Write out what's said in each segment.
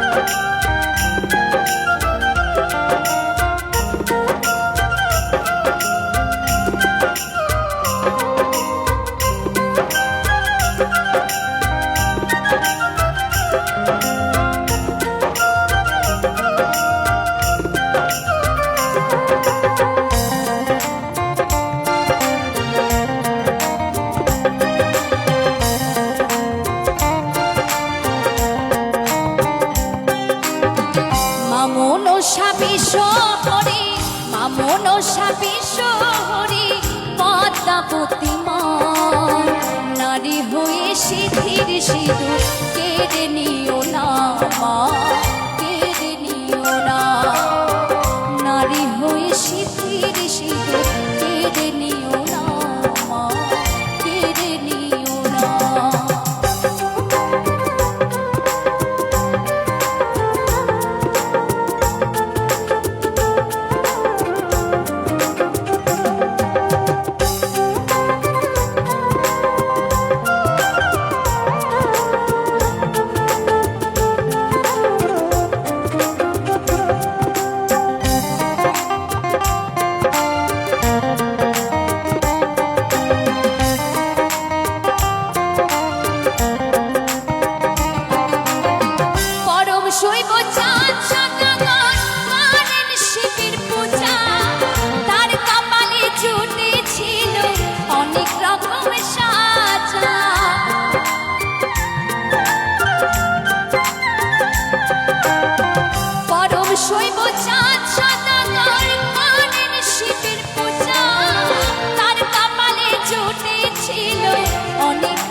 Música Manasa বিশ্বহরি মা মনসা বিশ্বহরি পদ্মা প্রতিমা। নারী হয়ে সিধির সিঁদুর কেড়ে নিও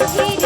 ही